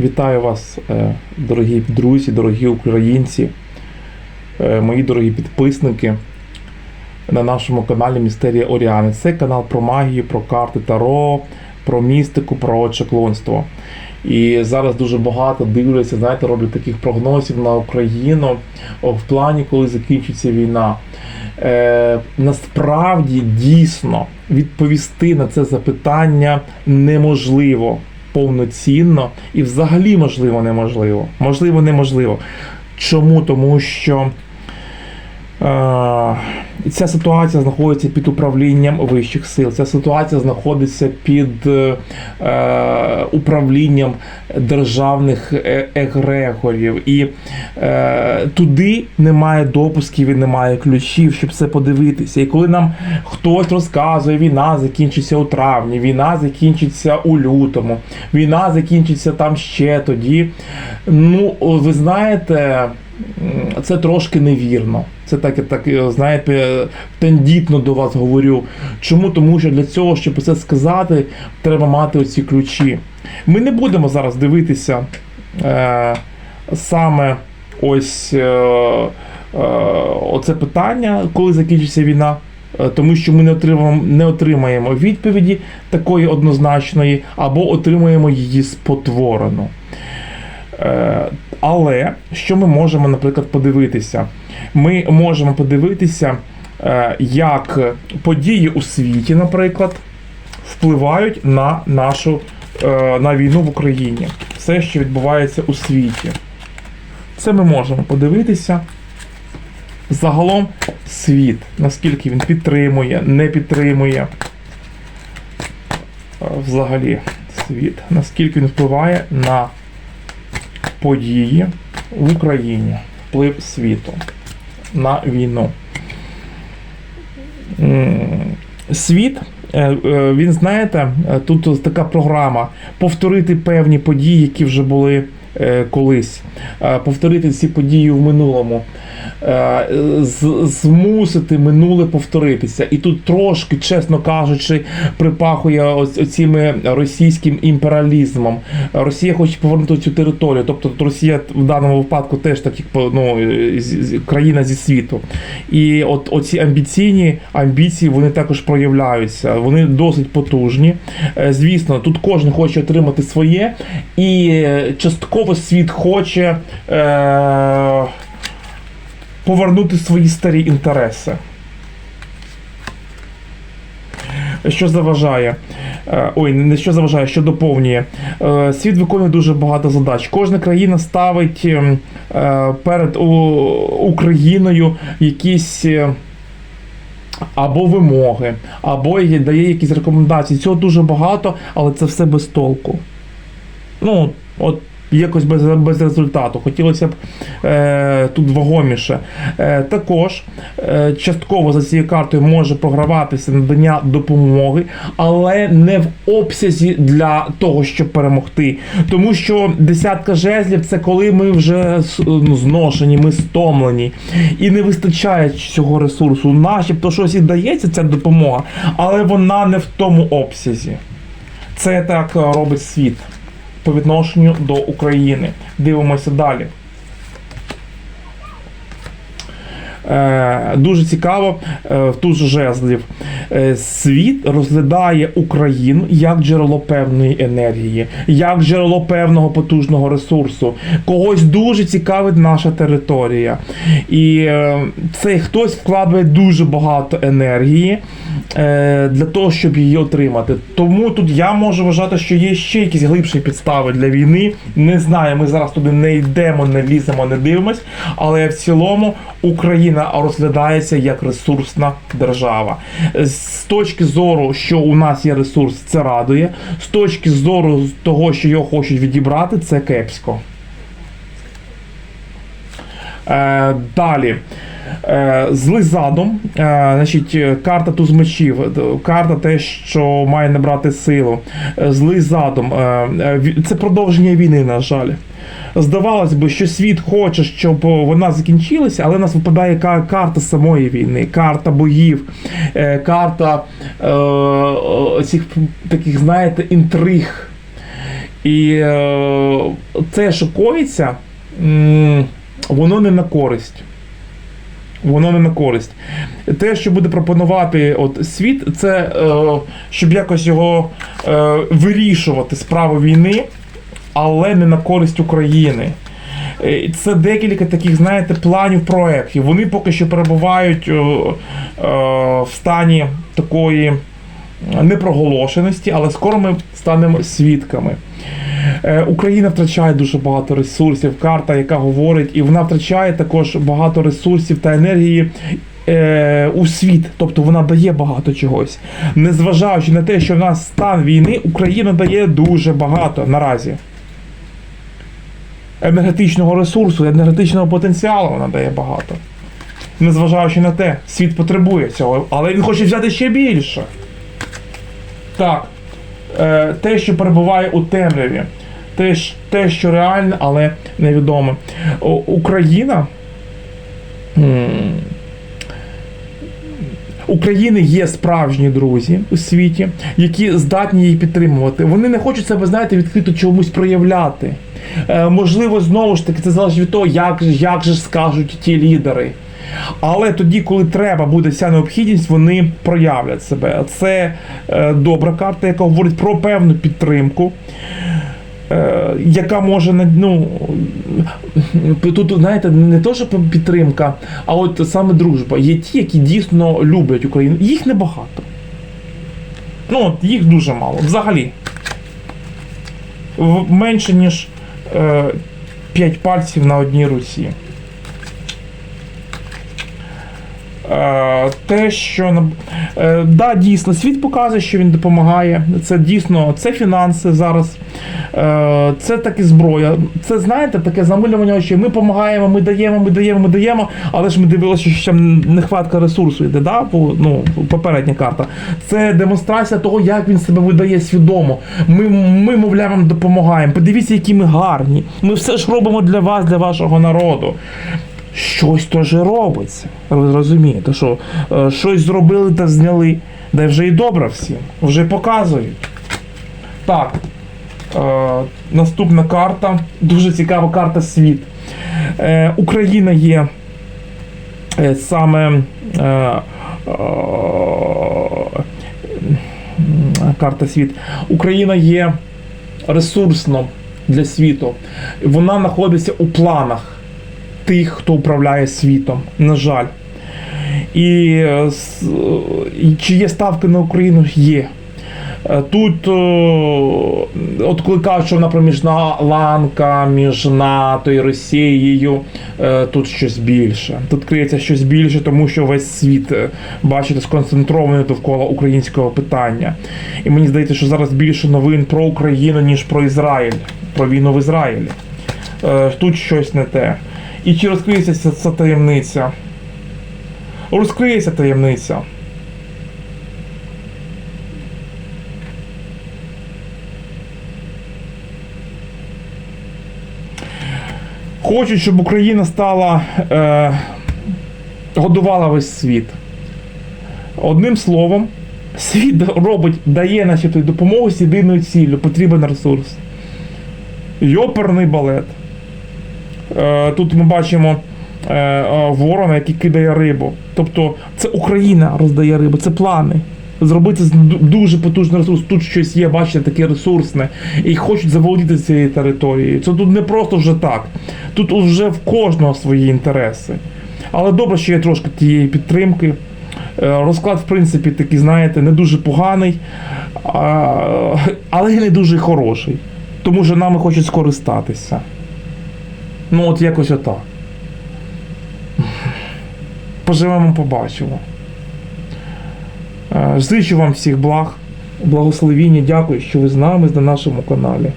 Вітаю вас, е, дорогі друзі, дорогі українці, е, мої дорогі підписники на нашому каналі Містерія Оріани. Це канал про магію, про карти Таро, про містику, про чеклонство. І зараз дуже багато дивляться, знаєте, роблять таких прогнозів на Україну в плані, коли закінчиться війна. Е, насправді дійсно відповісти на це запитання неможливо повноцінно і взагалі можливо неможливо. Можливо, неможливо. Чому? Тому що ця ситуація знаходиться під управлінням вищих сил. Ця ситуація знаходиться під е, е, управлінням державних е- егрегорів. І е, туди немає допусків і немає ключів, щоб це подивитися. І коли нам хтось розказує, війна закінчиться у травні, війна закінчиться у лютому, війна закінчиться там ще тоді. Ну, ви знаєте, це трошки невірно. Це так, так, е, знаєте, тендітно до вас говорю. Чому? Тому що для цього, щоб це сказати, треба мати оці ключі. Ми не будемо зараз дивитися е, саме ось е, е, оце питання, коли закінчиться війна. е, Тому що ми не отримаємо, не отримаємо відповіді такої однозначної, або отримаємо її спотворену. Е, Але що ми можемо, наприклад, подивитися? Ми можемо подивитися, е, як події у світі, наприклад, впливають на нашу е, на війну в Україні. Все, що відбувається у світі. Це ми можемо подивитися. Загалом світ, наскільки він підтримує, не підтримує. Взагалі, світ, наскільки він впливає на події в Україні, вплив світу на війну. Світ, е, е, він знаєте, е, тут така програма повторити певні події, які вже були колись, Е, повторити ці події в минулому, Е, змусити минуле повторитися. І тут трошки, чесно кажучи, припахує оціми російським імперіалізмом. Росія хоче повернути цю територію. Тобто Росія в даному випадку теж так, ну, з- з- країна зі світу. І от оці амбіційні амбіції вони також проявляються. Вони досить потужні. Е, Звісно, тут кожен хоче отримати своє, і е, частково світ хоче. Е- повернути свої старі інтереси. Що заважає? Е, Ой, не що заважає, що доповнює. Е, Світ виконує дуже багато задач. Кожна країна ставить ем, е, перед Україною якісь. Або вимоги, або дає якісь рекомендації. Цього дуже багато, але це все без толку. Ну, от якось без, без результату. Хотілося б е, тут вагоміше. Е, також е, частково за цією картою може програватися надання допомоги, але не в обсязі для того, щоб перемогти. Тому що десятка жезлів це коли ми вже ну, зношені, ми стомлені. І не вистачає цього ресурсу. Начебто щось і дається ця допомога, але вона не в тому обсязі. Це так е, робить світ по відношенню до України. Дивимося далі. Е, дуже цікаво е, тут же жезлів. Е, світ розглядає Україну як джерело певної енергії, як джерело певного потужного ресурсу. Когось дуже цікавить наша територія. І цей хтось вкладає дуже багато енергії для того, щоб її отримати. Тому тут я можу вважати, що є ще якісь глибші підстави для війни. Не знаю, ми зараз туди не йдемо, не ліземо, не дивимось. Але в цілому Україна розглядається як ресурсна держава. З точки зору, що у нас є ресурс, це радує. З точки зору того, що його хочуть відібрати, це кепсько. Е, далі. Е, задум, е, значить, е, карта туз мечів, е, карта те, що має набрати силу. Е. Е, е, це продовження війни, на жаль. Здавалось би, що світ хоче, щоб вона закінчилася, але у нас випадає карта самої війни, карта боїв, е, карта е, цих таких, знаєте, інтриг. І е, це, що коїться, воно не на користь. Воно не на користь. Те, що буде пропонувати от світ, це е, щоб якось його е, вирішувати справи війни, але не на користь України. Е, Це декілька таких, знаєте, планів проєктів. Вони поки що перебувають е, е, в стані такої непроголошеності, але скоро ми станемо свідками. Е, Україна втрачає дуже багато ресурсів. Карта, яка говорить, і вона втрачає також багато ресурсів та енергії. е, У світ, тобто вона дає багато чогось. Незважаючи на те, що в нас стан війни, Україна дає дуже багато наразі. Енергетичного ресурсу, енергетичного потенціалу вона дає багато. Незважаючи на те, світ потребує цього, але він хоче взяти ще більше. Так е, те, що перебуває у темряві, те, те, що реальне, але невідоме. Україна. України є справжні друзі у світі, які здатні її підтримувати. Вони не хочуть себе, знаєте, відкрито чомусь проявляти. Е, можливо, знову ж таки, це залежить від того, як, як же скажуть ті лідери. Але тоді, коли треба буде ця необхідність, вони проявлять себе. Це е, добра карта, яка говорить про певну підтримку. Е, яка може ну, тут, знаєте, не то, що підтримка, а от саме дружба. Є ті, які дійсно люблять Україну. Їх небагато. Ну, от їх дуже мало. Взагалі. Менше, ніж е, 5 пальців на одній руці. Е, те, що е, да, дійсно, світ показує, що він допомагає. Це дійсно це фінанси зараз, е, це таки зброя. Це знаєте, таке замилювання очей. Ми допомагаємо, ми даємо, ми даємо, ми даємо, але ж ми дивилися, що там нехватка ресурсу йде. Да? Ну, попередня карта. Це демонстрація того, як він себе видає свідомо. Ми, ми мовляв, вам допомагаємо. Подивіться, які ми гарні. Ми все ж робимо для вас, для вашого народу щось то же робиться. Ви розумієте, що е, щось зробили та зняли. Й вже і добре всім. Вже показують. Так. Е, наступна карта. Дуже цікава карта світ. Е, Україна є е, саме. Е, е, карта світ. Україна є ресурсно для світу. Вона знаходиться у планах тих, хто управляє світом. На жаль. І, е, і чи є ставки на Україну? Є. Е, Тут, е, от коли кажуть, що вона проміжна ланка між НАТО і Росією, е, тут щось більше. Тут криється щось більше, тому що весь світ, е, бачите, сконцентрований довкола українського питання. І мені здається, що зараз більше новин про Україну, ніж про Ізраїль, про війну в Ізраїлі. Е, Тут щось не те. І чи розкриється ця, ця таємниця? Розкриється таємниця. Хочуть, щоб Україна стала е, годувала весь світ. Одним словом, світ робить, дає начебто допомогу з єдиною ціллю, потрібен ресурс. Йоперний балет. Е, Тут ми бачимо е, е, ворона, який кидає рибу. Тобто це Україна роздає рибу, це плани. Зробити дуже потужний ресурс. Тут щось є, бачите, таке ресурсне, і хочуть заволодіти цією територією. Це тут не просто вже так. Тут вже в кожного свої інтереси. Але добре, що є трошки тієї підтримки. Розклад, в принципі, такий, знаєте, не дуже поганий, але не дуже хороший. Тому що нами хочуть скористатися. Ну, от якось отак. Поживемо, побачимо. Е, Зичу вам всіх благ, благословіння, дякую, що ви з нами на нашому каналі.